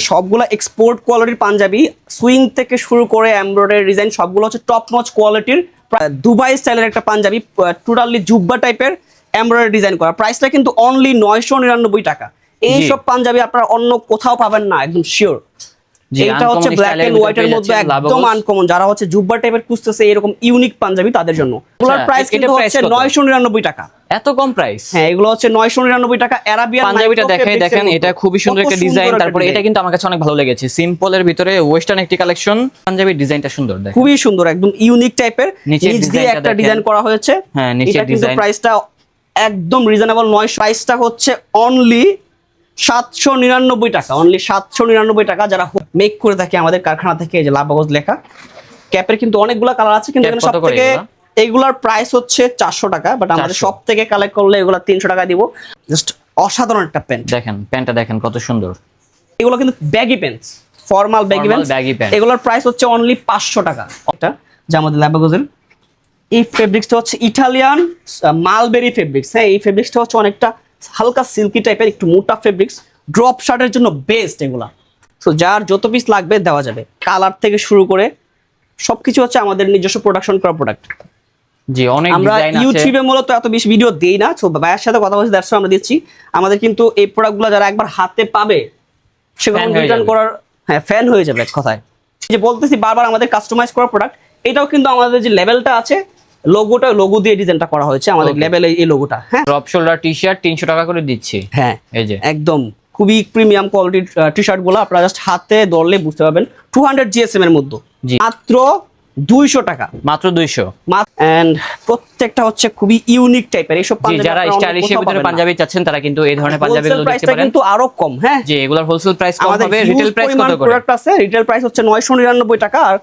সবগুলো এক্সপোর্ট কোয়ালিটির পাঞ্জাবি সুইং থেকে শুরু করে এমব্রয়ডারি ডিজাইন সবগুলো হচ্ছে টপ নচ কোয়ালিটির দুবাই স্টাইলের একটা পাঞ্জাবি টোটালি জুব্বা টাইপের এমব্রয়ডারি ডিজাইন করা। প্রাইসটা কিন্তু অনলি নয়শো নিরানব্বই টাকা। এইসব পাঞ্জাবি আপনারা অন্য কোথাও পাবেন না একদম শিওর এটা হচ্ছে ব্ল্যাক এন্ড হোয়াইট এর মধ্যে একদম। আনকমন যারা হচ্ছে জুব্বা টাইপের খুঁজতেছে এরকম ইউনিক পাঞ্জাবি তাদের জন্য। আচ্ছা, প্রাইস এটার কিন্তু হচ্ছে নয়শো নিরানব্বই টাকা। এত কম প্রাইস হ্যাঁ এগুলো হচ্ছে নয়শো নিরানব্বই টাকা অ্যারাবিয়ান পাঞ্জাবিটা দেখাই দেখেন এটা খুবই সুন্দর একটা ডিজাইন তারপরে এটা কিন্তু আমার কাছে অনেক ভালো লেগেছে। সিম্পলের ভিতরে ওয়েস্টার্ন একটি কালেকশন পাঞ্জাবির ডিজাইনটা সুন্দর দেখেন। খুবই সুন্দর একদম ইউনিক টাইপের নিচ দিয়ে একটা ডিজাইন করা হয়েছে। হ্যাঁ, নিচের কিন্তু ডিজাইন। প্রাইসটা একদম রিজনেবল নয় প্রাইসটা হচ্ছে অনলি সাতশো নিরানব্বই টাকা। অনলি সাতশো নিরানব্বই টাকা যারা মেক করে থাকে আমাদের কারখানা থেকে যে লাভগজ লেখা। ক্যাপের কিন্তু অনেকগুলো কালার আছে কিন্তু এখানে কত সব থেকে এগুলা? এইগুলার প্রাইস হচ্ছে চারশো টাকা বাট আমাদের সব থেকে কালেক্ট করলে এগুলো তিনশো টাকা দিব। জাস্ট অসাধারণ একটা প্যান্ট দেখেন প্যান্টটা দেখেন কত সুন্দর। এগুলো কিন্তু baggy pants formal baggy pants। এগুলোর প্রাইস হচ্ছে অনলি পাঁচশো টাকা। এটা যা আমাদের ল্যাবাগোজের এই ফেব্রিক্সটা হচ্ছে ইটালিয়ান মালবেরি ফেব্রিক্স হ্যাঁ এই ফেব্রিক্সটা হচ্ছে অনেকটা হালকা সিল্কি টাইপের একটু মোটা ফেব্রিক্স ড্রপ শার্টের জন্য বেস্ট এগুলা। সো যার যত পিস লাগবে দেওয়া যাবে। কালার থেকে শুরু করে সবকিছু হচ্ছে আমাদের নিজস্ব প্রোডাকশন করা প্রোডাক্ট জি অনেক আমরা ইউটিউবে মূলত এত বেশি ভিডিও দেই না তো ভাইয়ের সাথে কথা বলছি দ্যাটস আমরা দিচ্ছি। আমাদের কিন্তু এই প্রোডাক্টগুলো যারা একবার হাতে পাবে সেগুলো রিটার্ন করার হ্যাঁ ফ্যান হয়ে যাবে এক কথায়। যে বলতেছি বারবার আমাদের কাস্টমাইজ করা প্রোডাক্ট এটাও কিন্তু আমাদের যে লেভেলটা আছে লোগোটা লোগো দিয়ে ডিজাইনটা করা হয়েছে আমাদের. লেভেলে এই লোগোটা হ্যাঁ? ড্রপ শোল্ডার টি শার্ট তিনশো টাকা করে দিচ্ছি। হ্যাঁ এই যে। একদম। খুবই প্রিমিয়াম কোয়ালিটির টি শার্টগুলো আপনারা জাস্ট হাতে ধরলে বুঝতে পারবেন। টু হান্ড্রেড জিএসএম এর মধ্যে। জি। মাত্র দুইশো টাকা মাত্র দুইশো। এন্ড প্রত্যেকটা হচ্ছে খুবই ইউনিক টাইপের এইসব পাঞ্জাবি যারা স্টাইলিশের ভিতরে পাঞ্জাবি চাচ্ছেন তারা কিন্তু এই ধরনের পাঞ্জাবি গুলো দেখতে পারেন। কিন্তু আরও কম হ্যাঁ? যে এগুলোর হোলসেল প্রাইস কম হবে রিটেল প্রাইস কত করে? প্রোডাক্ট আছে রিটেল প্রাইস হচ্ছে নয়শো নিরানব্বই টাকা আর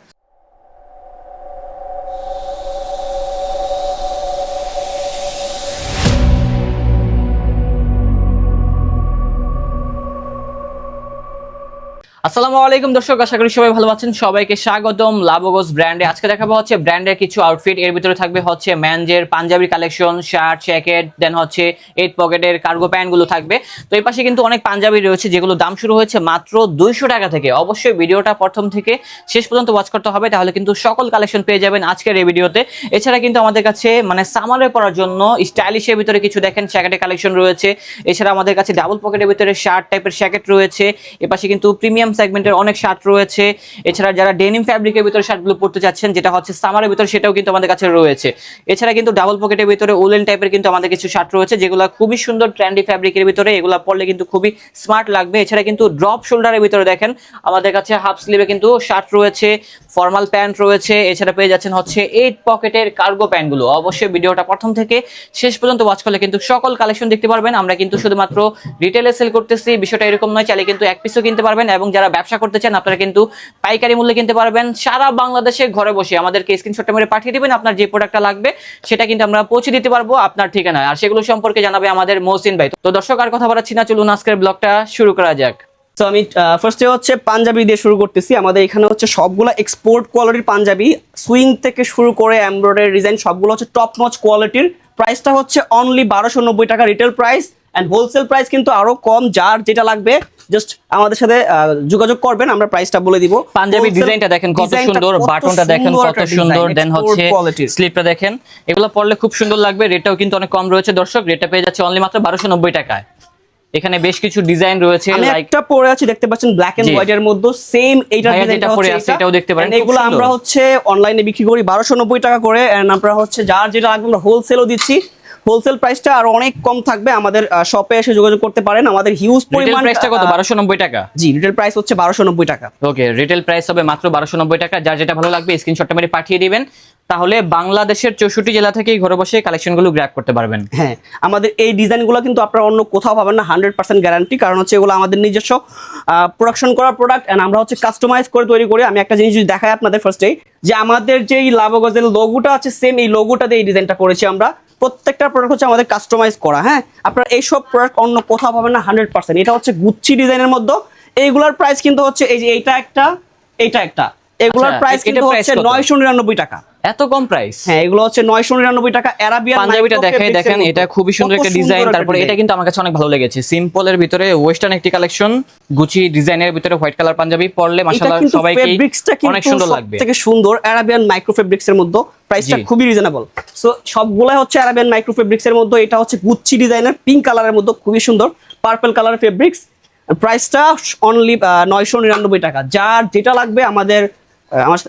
আসসালামু আলাইকুম, দর্শক, আশা করি সবাই ভালো আছেন। সবাইকে স্বাগতম লাভোগোস ব্র্যান্ডে। আজকে দেখাবো হচ্ছে ব্র্যান্ডের কিছু আউটফিট এর ভিতরে থাকবে হচ্ছে ম্যানজের panjabi collection shirt jacket then হচ্ছে এইট পকেটের কার্গো প্যান্টগুলো থাকবে। তো এই পাশে কিন্তু অনেক পাঞ্জাবি রয়েছে, যেগুলো দাম শুরু হয়েছে মাত্র দুইশো টাকা থেকে। অবশ্যই ভিডিওটা প্রথম থেকে শেষ পর্যন্ত ওয়াচ করতে হবে, তাহলে কিন্তু সকল কালেকশন পেয়ে যাবেন আজকের এই ভিডিওতে। এছাড়া কিন্তু আমাদের কাছে মানে সামারে পরার জন্য স্টাইলিশের ভিতরে কিছু দেখেন জ্যাকেটের কালেকশন রয়েছে। এছাড়া আমাদের কাছে ডাবল পকেটের ভিতরে শার্ট টাইপের জ্যাকেট রয়েছে। এপাশে কিন্তু প্রিমিয়াম সেগমেন্টের অনেক শার্ট রয়েছে। এছাড়া যারা ডেনিম ফ্যাব্রিকের ভিতরে শার্টগুলো পড়তে চাচ্ছেন যেটা হচ্ছে সামারের ভিতরে, সেটাও কিন্তু আমাদের কাছে রয়েছে। এছাড়া কিন্তু ডাবল পকেটের ভিতরে উলেন টাইপের কিন্তু আমাদের কিছু শার্ট রয়েছে, যেগুলো খুবই সুন্দর ট্রেন্ডি ফ্যাব্রিকের ভিতরে, এগুলো পরলে কিন্তু খুবই স্মার্ট লাগবে। এছাড়া কিন্তু ড্রপ শোল্ডারের ভিতরে দেখেন, আমাদের কাছে হাফ স্লিভে কিন্তু শার্ট রয়েছে ফর্মাল প্যান্ট রয়েছে, এছাড়া পেয়ে যাচ্ছেন হচ্ছে এইট পকেটের কার্গো প্যান্টগুলো অবশ্যই ভিডিওটা প্রথম থেকে শেষ পর্যন্ত ওয়াচ করলে কিন্তু সকল কালেকশন দেখতে পারবেন। আমরা কিন্তু শুধুমাত্র রিটেলে সেল করতেছি, বিষয়টা এরকম নয়, চাইলে কিন্তু এক পিসও কিনতে পারবেন, এবং যারা ব্যবসা করতে চান, আপনারা কিন্তু পাইকারি মূল্যে কিনতে পারবেন। সারা বাংলাদেশে ঘরে বসে আমাদেরকে স্ক্রিনশটটা মেরে পাঠিয়ে দিবেন, আপনার যে প্রোডাক্টটা লাগবে, সেটা কিন্তু আমরা পৌঁছে দিতে পারব আপনার ঠিকানায়। আর সেগুলো সম্পর্কে জানাবে আমাদের মহসিন ভাই। তো দর্শক, আর কথা বলাচ্ছি না, চলুন আজকের ব্লগটা শুরু করা যাক। তো আমি ফার্স্টে হচ্ছে পাঞ্জাবি দিয়ে শুরু করতেছি। আমাদের এখানে হচ্ছে সবগুলো এক্সপোর্ট কোয়ালিটির পাঞ্জাবি সুইং থেকে শুরু করে এমব্রয়ডারি ডিজাইন সবগুলো হচ্ছে টপ নচ কোয়ালিটির প্রাইসটা হচ্ছে অনলি বারোশো টাকা retail price and wholesale price কিন্তু আরও কম, যার যেটা লাগবে জাস্ট আমাদের সাথে যোগাযোগ করবেন আমরা প্রাইসটা বলে দিব। পাঞ্জাবি ডিজাইনটা দেখেন কত সুন্দর বাটনটা দেখেন কত সুন্দর দেন হচ্ছে স্লিপটা দেখেন। এগুলো পরলে খুব সুন্দর লাগবে রেটটাও কিন্তু অনেক কম রয়েছে। দর্শক রেটটা পেয়ে যাচ্ছে অনলি মাত্র বারোশো নব্বই টাকায়। এখানে বেশ কিছু ডিজাইন রয়েছে আমি একটা পরে আছি দেখতে পাচ্ছেন ব্ল্যাক এন্ড হোয়াইট এর মধ্যে সেম এইটা ডিজাইনটা পরে আছে এটাও দেখতে পারেন, এগুলো আমরা হচ্ছে অনলাইনে বিক্রি করি বারোশো নব্বই টাকা করে। এন্ড আমরা হচ্ছে যার যেটা লাগবে আমরা হোলসেলও দিচ্ছি। হোলসেল প্রাইসটা আর অনেক কম থাকবে। আমাদের শপে এসে যোগাযোগ করতে পারেন। আমাদের হিউজ পরিমাণ প্রাইসটা কত? আহ, বারোশো নব্বই টাকা? জি রিটেল প্রাইস হচ্ছে বারোশো নব্বই টাকা। ওকে রিটেল প্রাইস হবে মাত্র বারোশো নব্বই টাকা। যার যেটা ভালো লাগবে স্ক্রিনশটটা মেরে পাঠিয়ে দিবেন। তাহলে বাংলাদেশের চৌষট্টি জেলা থেকেই ঘরে বসে কালেকশনগুলো গ্র্যাব করতে পারবেন। হ্যাঁ আমাদের এই ডিজাইনগুলো কিন্তু আপনারা অন্য কোথাও পাবেন না হান্ড্রেড পার্সেন্ট গ্যারান্টি কারণ হচ্ছে এগুলো আমাদের নিজস্ব প্রোডাকশন করা প্রোডাক্ট অ্যান্ড আমরা হচ্ছে কাস্টমাইজ করে তৈরি করি। আমি একটা জিনিস যদি দেখাই আপনাদের ফার্স্টেই যে আমাদের যে এই লাভগজের লোগোটা আছে সেম এই লোগোটা দিয়ে এই ডিজাইনটা করেছি আমরা। প্রত্যেকটা প্রোডাক্ট হচ্ছে আমাদের কাস্টমাইজ করা হ্যাঁ? আপনারা এইসব প্রোডাক্ট অন্য কোথাও পাবেন না হান্ড্রেড পার্সেন্ট এটা হচ্ছে গুচ্ছি ডিজাইনের মধ্যে। এইগুলার প্রাইস কিন্তু হচ্ছে এই যে এইটা একটা এইটা একটা। এগুলোর আচ্ছা, প্রাইস কিন্তু হচ্ছে নয়শো নিরানব্বই টাকা। এত কম প্রাইস হ্যাঁ এগুলো হচ্ছে নয়শো নিরানব্বই টাকা অ্যারাবিয়ান পাঞ্জাবিটা দেখে দেখেন এটা খুবই সুন্দর একটা ডিজাইন তারপরে এটা কিন্তু আমার কাছে অনেক ভালো লেগেছে। সিম্পলের ভিতরে ওয়েস্টার্ন একটি কালেকশন গুচি ডিজাইনের ভিতরে হোয়াইট কালার পাঞ্জাবি পরলে মাশাআল্লাহ সবাইকে ফেব্রিক্সটা অনেক সুন্দর লাগবে। থেকে সুন্দর অ্যারাবিয়ান মাইক্রো ফেব্রিক্স এর মধ্যে প্রাইসটা। খুবই রিজনেবল সো সবগুলাই হচ্ছে আরাবিয়ান মাইক্রো ফেব্রিক্স এর মধ্যে। এটা হচ্ছে গুচ্ছি ডিজাইনের পিঙ্ক কালারের মধ্যে। খুবই সুন্দর। পার্পল কালার ফেব্রিক্স প্রাইসটা অনলি নয়শো নিরানব্বই টাকা। যার যেটা লাগবে আমাদের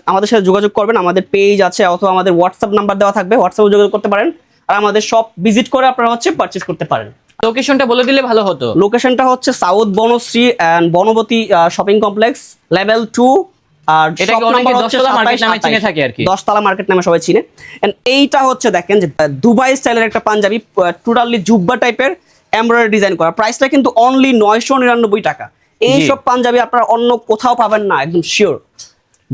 আমাদের সাথে যোগাযোগ করবেন আমাদের পেজ আছে অথবা আমাদের হোয়াটসঅ্যাপ নাম্বার দেওয়া থাকবে হোয়াটসঅ্যাপে যোগাযোগ করতে পারেন। আর আমাদের সব ভিজিট করে আপনারা হচ্ছে পারচেজ করতে পারেন। লোকেশনটা বলে দিলে ভালো হতো। লোকেশনটা হচ্ছে south Banasree and Banabati shopping complex level two আর এটাকে shop অনেকে number হচ্ছে দশতলা market 27, নামে চিনে থাকে আর কি। দশতলা মার্কেট নামে সবাই চিনে। এইটা হচ্ছে দেখেন যে দুবাই স্টাইলের একটা পাঞ্জাবি টোটালি জুব্বা টাইপের এমব্রয়ডারি ডিজাইন করা। প্রাইসটা কিন্তু অনলি নয়শো নিরানব্বই টাকা। এইসব পাঞ্জাবি আপনারা অন্য কোথাও পাবেন না একদম শিওর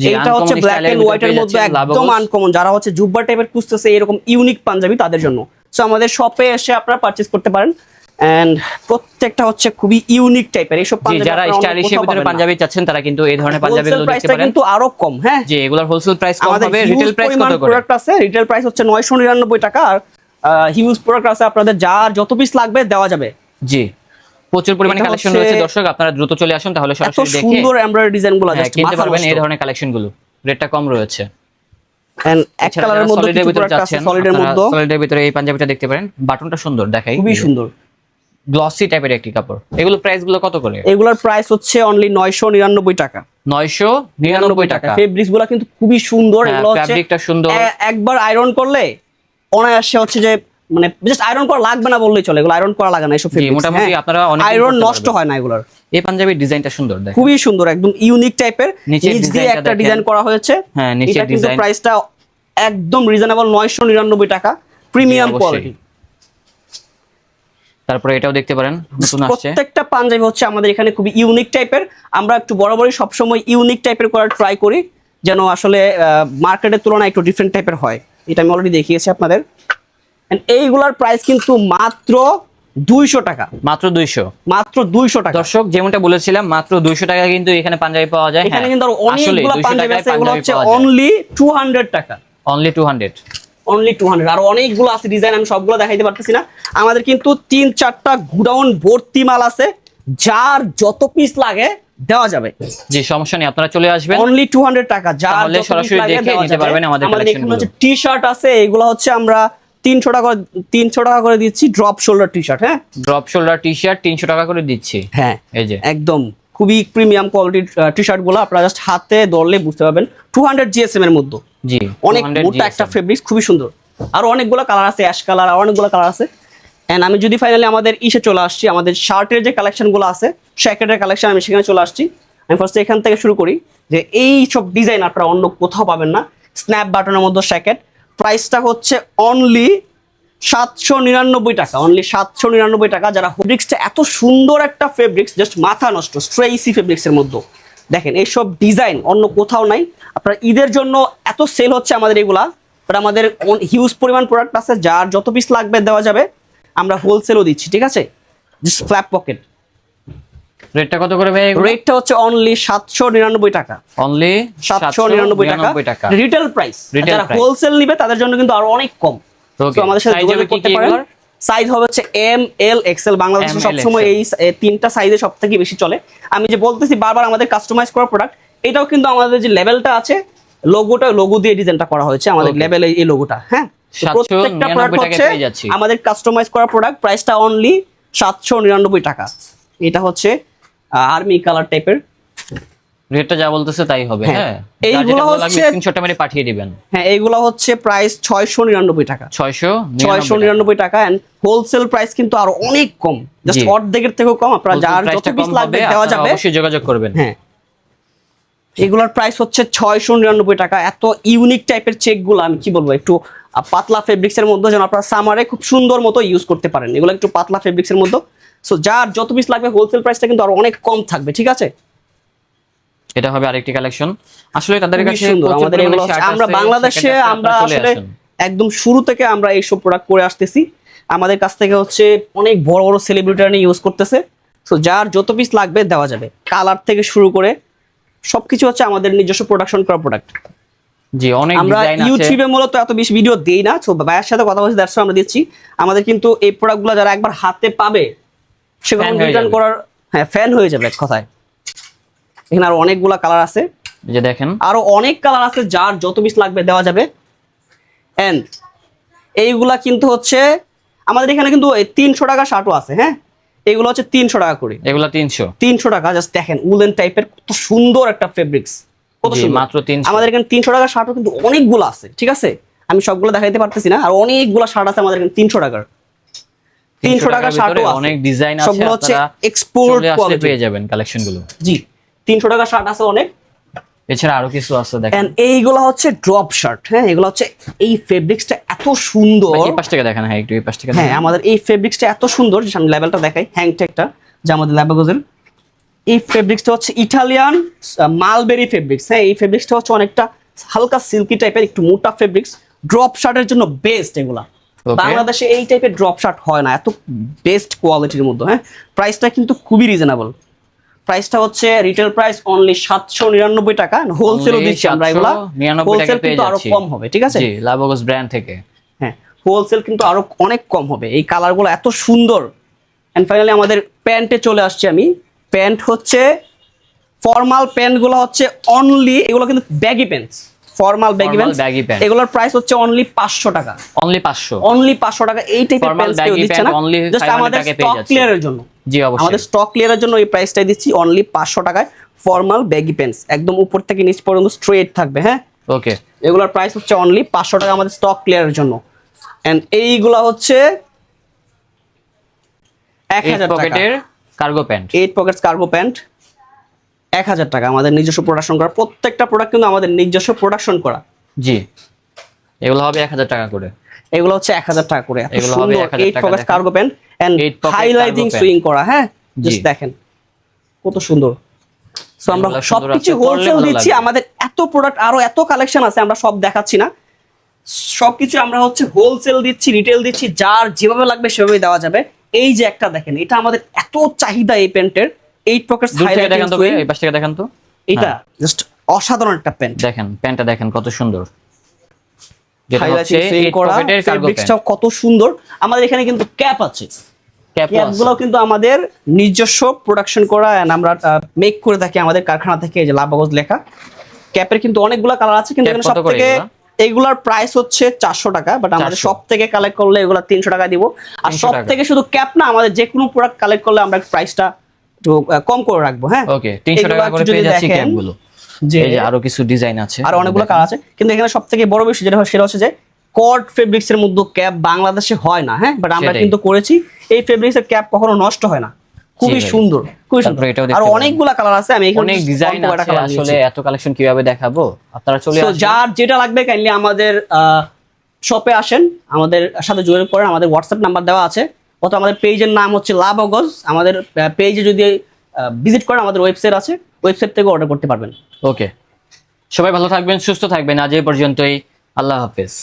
জি, এইটা হচ্ছে ব্ল্যাক এন্ড হোয়াইট এর মধ্যে একদম আনকমন যারা হচ্ছে জুব্বা টাইপের খুঁজতেছে এরকম ইউনিক পাঞ্জাবি তাদের জন্য। সো আমাদের শপে এসে আপনারা পারচেজ করতে পারেন। এন্ড প্রত্যেকটা হচ্ছে খুবই ইউনিক টাইপের এইসব পাঞ্জাবি যারা অন্য স্টাইলিশের ভিতরে পাঞ্জাবি চাচ্ছেন তারা কিন্তু এই ধরনের পাঞ্জাবিগুলো হোলসেল দেখতে প্রাইসটা পারেন। কিন্তু আরও কম হ্যাঁ। যে এগুলোর হোলসেল প্রাইস কম হবে। রিটেল প্রাইস কত করে? প্রোডাক্ট আছে রিটেল প্রাইস হচ্ছে নয়শো নিরানব্বই টাকা। আর হিউজ প্রোডাক্ট আছে আপনাদের যার যত পিস লাগবে দেওয়া যাবে। জি। প্রচুর পরিমাণে কালেকশন রয়েছে। দর্শক আপনারা দ্রুত চলে আসুন তাহলে সরাসরি দেখে সুন্দর এমব্রয়ডারি ডিজাইনগুলো হ্যাঁ, জাস্ট কিনতে পারবেন এই ধরনের কালেকশনগুলো। রেটটা কম রয়েছে। এক কালারের মধ্যে কিছু প্রোডাক্ট আছে সলিডের মধ্যে। এর ভিতরে এই পাঞ্জাবিটা দেখতে পারেন। বাটনটা সুন্দর দেখাই খুবই সুন্দর। গ্লসি টাইপের একটি কাপড়। এগুলো প্রাইসগুলো কত করে? এগুলোর প্রাইস হচ্ছে অনলি নয়শো নিরানব্বই টাকা। নয়শো নিরানব্বই টাকা। ফেব্রিক্সগুলো কিন্তু খুবই সুন্দর হ্যাঁ, এগুলো হচ্ছে ফ্যাব্রিকটা সুন্দর। একবার আয়রন করলে অনায়াসে হচ্ছে যে মানে জাস্ট আয়রন করা লাগবে না বললেই চলে এগুলো আয়রন করা লাগে না এসব মোটামুটি আপনারা অনেক আয়রন নষ্ট হয় না এগুলোর। এই পাঞ্জাবির ডিজাইনটা সুন্দর দেখ খুবই সুন্দর একদম ইউনিক টাইপের নিচ দিয়ে একটা ডিজাইন করা হয়েছে। হ্যাঁ, নিচের এটা কিন্তু ডিজাইন। প্রাইসটা একদম রিজনেবল নয়শো নিরানব্বই টাকা। প্রিমিয়াম কোয়ালিটি তারপরে এটাও দেখতে পারেন নতুন আসছে। প্রত্যেকটা পাঞ্জাবি হচ্ছে আমাদের এখানে খুবই ইউনিক টাইপের আমরা একটু বরাবরই সবসময় ইউনিক টাইপের করার ট্রাই করি যেন আসলে মার্কেটের তুলনায় একটু ডিফারেন্ট টাইপের হয়। এটা আমি অলরেডি দেখিয়েছি আপনাদের। এইগুলার প্রাইস কিন্তু মাত্র দুইশো টাকা। মাত্র দুইশো। মাত্র দুইশো টাকা। দর্শক যেমনটা বলেছিলাম মাত্র দুইশো টাকা কিন্তু এখানে পাঞ্জাবি পাওয়া যায়। এখানে কিন্তু আরও অনেকগুলো পাঞ্জাবি আছে এগুলো হচ্ছে অনলি টু হান্ড্রেড টাকা। Only two hundred only two hundred আর অনেকগুলো আছে ডিজাইন আমি সবগুলো দেখাইতে পারতেছি না। আমাদের কিন্তু তিন চারটা গুডাউন ভর্তি মাল আছে যার যত পিস লাগে দেওয়া যাবে। জি সমস্যা নেই আপনারা চলে আসবেন। অনলি টু হান্ড্রেড টাকা যার তাহলে সরাসরি দেখে নিতে পারবেন আমাদের। টি শার্ট আছে এগুলো হচ্ছে আমরা তিনশো টাকা তিনশো টাকা করে দিচ্ছি ড্রপ শোল্ডার টি শার্ট হ্যাঁ? ড্রপ শোল্ডার টি শার্ট তিনশো টাকা করে দিচ্ছি। হ্যাঁ এই যে। একদম খুবই প্রিমিয়াম কোয়ালিটির টি শার্টগুলো। আপনারা জাস্ট হাতে ধরলে বুঝতে পারবেন। টু হান্ড্রেড জিএসএম এর মধ্যে। জি অনেক 200 মোটা একটা GSM ফেব্রিক্স খুবই সুন্দর। আর অনেকগুলো কালার আছে অ্যাশ কালার আর অনেকগুলো কালার আছে। এন্ড আমি যদি ফাইনালি আমাদের ইসে চলে আসছি আমাদের শার্টের যে কালেকশনগুলো আছে শ্যাকেটের কালেকশন আমি সেখানে চলে আসছি। আমি ফার্স্ট এখান থেকে শুরু করি যে এই সব ডিজাইন আপনারা অন্য কোথাও পাবেন না। স্ন্যাপ বাটনের মধ্যে শ্যাকেট প্রাইসটা হচ্ছে অনলি সাতশো নিরানব্বই টাকা অনলি সাতশো নিরানব্বই টাকা। যারা ফেব্রিক্সটা এত সুন্দর একটা ফেব্রিক্স জাস্ট মাথা নষ্ট স্ট্রেইসি ফেব্রিক্সের মধ্যে। দেখেন, এইসব ডিজাইন অন্য কোথাও নাই। আপনার ঈদের জন্য এত সেল হচ্ছে আমাদের এগুলা বাট আমাদের হিউজ পরিমাণ প্রোডাক্ট আছে, যার যত পিস লাগবে দেওয়া যাবে, আমরা হোলসেলও দিচ্ছি, ঠিক আছে? জাস্ট ফ্ল্যাপ পকেট রেটটা কত করে ভাই রেটটা হচ্ছে অনলি সাতশো নিরানব্বই টাকা। অনলি সাতশো নিরানব্বই টাকা। রিটেল প্রাইস যারা হোলসেল নিবে তাদের জন্য কিন্তু আরও অনেক কম। তো আমাদের সাথে যোগাযোগ করতে পারেন। সাইজ হবে হচ্ছে এম এল এক্সেল বাংলাদেশে সবসময় এই তিনটা সাইজে সব থেকে বেশি চলে। আমি যে বলতেছি বারবার আমাদের কাস্টমাইজ করা প্রোডাক্ট এটাও কিন্তু আমাদের যে লেভেলটা আছে লোগোটা লোগো দিয়ে ডিজাইনটা করা হয়েছে আমাদের. লেভেল এই লোগোটা হ্যাঁ? প্রত্যেকটা প্রোডাক্ট হচ্ছে আমাদের কাস্টমাইজ করা প্রোডাক্ট প্রাইসটা অনলি সাতশো নিরানব্বই টাকা। এটা হচ্ছে আর্মি কালার টাইপের রেটটা যা বলতেছে তাই হবে হ্যাঁ। হ্যাঁ? এইগুলো হচ্ছে- স্ক্রিনশটটা মেরে পাঠিয়ে দিবেন। হ্যাঁ এইগুলো হচ্ছে প্রাইস ছয়শো নিরানব্বই টাকা। ছয়শো ছয়শো নিরানব্বই টাকা এন্ড হোলসেল প্রাইস কিন্তু আরও অনেক কম। জাস্ট। অর্ধেকের থেকেও কম আপনারা যার যত পিস লাগবে দেওয়া যাবে। অবশ্যই যোগাযোগ করবেন। হ্যাঁ। এগুলোর প্রাইস হচ্ছে ছয়শো নিরানব্বই টাকা। এত ইউনিক টাইপের চেকগুলো আমি কি বলব একটু পাতলা ফেব্রিক্সের মধ্যে যেন আপনারা সামারে খুব সুন্দর মতো ইউজ করতে পারেন। এগুলো একটু পাতলা ফেব্রিক্সের মধ্যে সো যার যত পিস লাগবে হোলসেল প্রাইসটা কিন্তু আরও অনেক কম থাকবে ঠিক আছে? এটা হবে আরেকটি কালেকশন আসলে তাদের কাছে আমাদের এগুলো আমরা বাংলাদেশে আমরা আসলে একদম শুরু থেকে আমরা এইসব প্রোডাক্ট করে আসতেছি। আমাদের কাছ থেকে হচ্ছে অনেক বড় বড় সেলিব্রিটিরা নিয়ে ইউজ করতেছে। সো যার যত পিস লাগবে দেওয়া যাবে। কালার থেকে শুরু করে সবকিছু হচ্ছে আমাদের নিজস্ব প্রোডাকশন করা প্রোডাক্ট জি অনেক আমরা ইউটিউবে মূলত এত বেশি ভিডিও দেই না। তো ভাইয়ের সাথে কথা বলছি দ্যাটস আমরা দিচ্ছি। আমাদের কিন্তু এই প্রোডাক্টগুলো যারা একবার হাতে পাবে সেগুলো রিটার্ন করার হ্যাঁ ফ্যান হয়ে যাবে এক কথায়। এখানে আরও অনেকগুলা কালার আছে। যে দেখেন। আরও অনেক কালার আছে যার যত পিস লাগবে দেওয়া যাবে। এন্ড এইগুলা কিন্তু হচ্ছে আমাদের এখানে কিন্তু তিনশো টাকা শার্টও আছে হ্যাঁ? এগুলো হচ্ছে তিনশো টাকা করে। এগুলা তিনশো। তিনশো টাকা জাস্ট দেখেন উলেন টাইপের কত সুন্দর একটা ফেব্রিক্স কত মাত্র 300 আমাদের এখানে তিনশো টাকার শার্টও কিন্তু অনেকগুলো আছে ঠিক আছে? আমি সবগুলো দেখাইতে পারতেছি না আর অনেকগুলো শার্ট আছে আমাদের এখানে তিনশো টাকার। তিনশো টাকার টাকার শার্টও আছে। অনেক ডিজাইন আছে সবগুলো হচ্ছে এক্সপোর্ট কোয়ালিটি পেয়ে যাবেন কালেকশনগুলো। জি তিনশো টাকার শার্ট আছে অনেক। এছাড়া আরও কিছু আছে দেখেন। এইগুলো হচ্ছে ড্রপ শার্ট হ্যাঁ? এগুলো হচ্ছে এই ফেব্রিক্সটা এত সুন্দর। এই পাশ থেকে দেখেন হ্যাঁ একটু এই পাশ থেকে হ্যাঁ আমাদের এই ফেব্রিক্সটা এত সুন্দর যে আমি লেভেলটা দেখাই হ্যাং টেকটা যে আমাদের ল্যাবাগোজের এই ফেব্রিক্সটা হচ্ছে ইটালিয়ান মালবেরি ফেব্রিক্স হ্যাঁ? এই ফেব্রিক্সটা হচ্ছে অনেকটা হালকা সিল্কি টাইপের একটু মোটা ফেব্রিক্স ড্রপ শার্টের জন্য বেস্ট এগুলা. বাংলাদেশে এই টাইপের ড্রপ শার্ট হয় না এত বেস্ট কোয়ালিটির মধ্যে হ্যাঁ? প্রাইসটা কিন্তু খুবই রিজনেবল প্রাইসটা হচ্ছে রিটেল প্রাইস অনলি সাতশো নিরানব্বই টাকা হোলসেলও দিচ্ছি আমরা এগুলা। হোলসেল কিন্তু আরও কম হবে ঠিক আছে? লাভগস ব্র্যান্ড থেকে। হ্যাঁ হোলসেল কিন্তু আরও অনেক কম হবে। এই কালারগুলো এত সুন্দর। এন্ড ফাইনালি আমাদের প্যান্টে চলে আসছি আমি। প্যান্ট হচ্ছে ফর্মাল প্যান্টগুলো হচ্ছে অনলি এগুলো কিন্তু baggy pants formal baggy pant। এগুলোর প্রাইস হচ্ছে অনলি পাঁচশো টাকা। অনলি পাঁচশো। অনলি পাঁচশো টাকা। এই টাইপের প্যান্টস কেউ দিচ্ছে না। জাস্ট আমাদের স্টক। ক্লিয়ারের জন্য। জি অবশ্যই। আমাদের স্টক ক্লিয়ারের জন্য এই প্রাইসটাই দিচ্ছি অনলি পাঁচশো টাকায় ফর্মাল ব্যাগি প্যান্টস একদম উপর থেকে নিচ পর্যন্ত স্ট্রেট থাকবে হ্যাঁ? ওকে এগুলোর প্রাইস হচ্ছে অনলি পাঁচশো টাকা আমাদের স্টক ক্লিয়ারের জন্য। এন্ড এইগুলা হচ্ছে এক এইট হাজার টাকা। পকেটের cargo pant eight pockets cargo pant এক হাজার টাকা আমাদের নিজস্ব প্রোডাকশন করা। প্রত্যেকটা প্রোডাক্ট কিন্তু আমাদের নিজস্ব প্রোডাকশন করা। জি। এগুলো হবে এক হাজার টাকা করে। এগুলো হচ্ছে এক হাজার টাকা করে। এগুলো হবে এইট দেখেন। Cargo pant and highlighting sewing করা হ্যাঁ? জাস্ট দেখেন। কত সুন্দর। সো আমরা সবকিছু হোলসেল দিচ্ছি। আমাদের এত প্রোডাক্ট আরও এত কালেকশন আছে আমরা সব দেখাচ্ছি না। সবকিছু আমরা হচ্ছে হোলসেল দিচ্ছি রিটেল দিচ্ছি যার যেভাবে লাগবে সেভাবে দেওয়া যাবে। এই যে একটা দেখেন এটা আমাদের এত চাহিদা এই প্যান্টের। এইট থেকে হাইলাইটিং তো ভাই, এই পাশ থেকে দেখেন তো। এটা জাস্ট অসাধারণ একটা প্যান্ট দেখেন প্যান্টটা দেখেন কত সুন্দর। কত সুন্দর। আমাদের এখানে কিন্তু ক্যাপ আছে। ক্যাপগুলো কিন্তু আমাদের নিজস্ব প্রোডাকশন করা আমরা মেক করে থাকি আমাদের কারখানা থেকে এই যে লেখা। ক্যাপের কিন্তু অনেকগুলো কালার আছে কিন্তু এখানে সব থেকে এগুলা? এইগুলার প্রাইস হচ্ছে চারশো টাকা বাট আমাদের সব থেকে কালেক্ট করলে এগুলো তিনশো টাকা দিব। আর সব থেকে শুধু ক্যাপ না আমাদের যে কোনো প্রোডাক্ট কালেক্ট করলে আমরা প্রাইসটা একটু কম করে রাখব হ্যাঁ? ওকে তিনশো এগুলো টাকা করে পেয়ে যাচ্ছি ক্যাপগুলো যে এই যে আরও কিছু ডিজাইন আছে। আর অনেকগুলো কালার আছে। কিন্তু এখানে সব থেকে বড় বিষয় যেটা হয় সেটা হচ্ছে যে কট ফেব্রিক্স এর মধ্যে ক্যাপ বাংলাদেশে হয় না হ্যাঁ? বাট আমরা কিন্তু করেছি এই ফেব্রিক্স এর ক্যাপ কখনো নষ্ট হয় না। খুবই সুন্দর খুবই সুন্দর। আর। অনেকগুলা কালার আছে আমি এখানে অনেক ডিজাইন আছে আসলে এত কালেকশন কীভাবে দেখাবো? আপনারা চলে আসুন যার যেটা লাগবে কাইন্ডলি আমাদের শপে আসেন। আমাদের সাথে যোগাযোগ করেন আমাদের হোয়াটসঅ্যাপ নাম্বার দেওয়া আছে। অথবা আমাদের পেজের নাম হচ্ছে লাভ অগজ আমাদের পেজে যদি ভিজিট করেন, আমাদের ওয়েবসাইট আছে। ওয়েবসাইট থেকে অর্ডার করতে পারবেন। ওকে সবাই ভালো থাকবেন, সুস্থ থাকবেন। আজ এই পর্যন্তই। আল্লাহ হাফেজ।